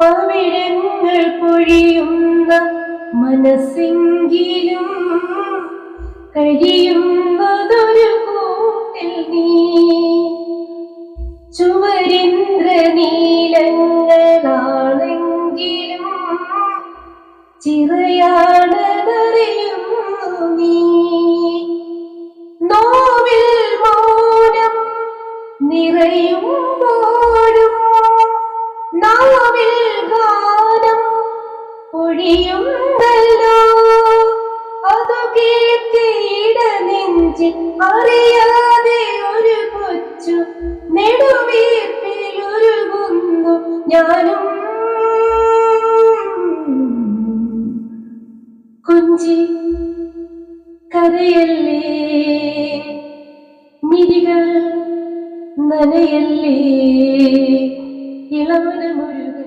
പവിഴങ്ങൾ പൊഴിയുന്ന മനസ്സെങ്കിലും കഴിയുന്നതൊരു കൂട്ടിൽ നീ. ചുവരിന്ദ്ര നീലങ്ങളാണെങ്കിലും ചിറയാണതറിയുന്നു നീ. നോവിൽ മൗനം നിറയുമ്പോഴും ഒഴിയുന്നല്ലോ അതു കേട്ടിട നെഞ്ചിൽ അറിയാതെ ഒരു കൊച്ചു നെടുവീർപ്പിൽ ഒരുങ്ങുന്നു ഞാനും കുഞ്ചി കരയല്ലേ മിരികൾ നനയല്ലേ? ഇളവനമൊരു